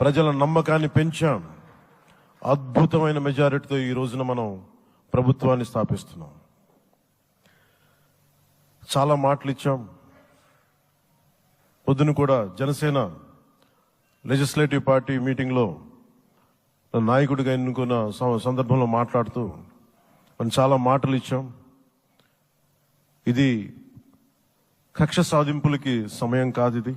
ప్రజల నమ్మకాన్ని పెంచాం. అద్భుతమైన మెజారిటీతో ఈ రోజున మనం ప్రభుత్వాన్ని స్థాపిస్తున్నాం. చాలా మాటలు ఇచ్చాం. పొద్దున కూడా జనసేన లెజిస్లేటివ్ పార్టీ మీటింగ్లో నాయకుడిగా ఎన్నుకున్న సందర్భంలో మాట్లాడుతూ మనం చాలా మాటలు ఇచ్చాం. ఇది కక్ష సాధింపులకి సమయం కాదు ఇది.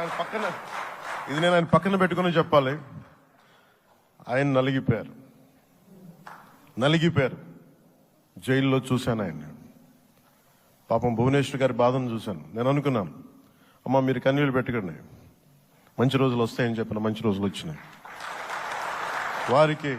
ఆయన పక్కన ఇది నేను ఆయన పక్కన పెట్టుకుని చెప్పాలి. ఆయన నలిగిపోయారు. నలిగిపోయారు. జైల్లో చూశాను ఆయన పాపం భువనేశ్వర్ గారి బాధను చూశాను. నేను అనుకున్నాను అమ్మ మీరు కన్నీళ్ళు పెట్టకండి. మంచి రోజులు వస్తాయని చెప్పిన మంచి రోజులు వచ్చినాయి. వారికి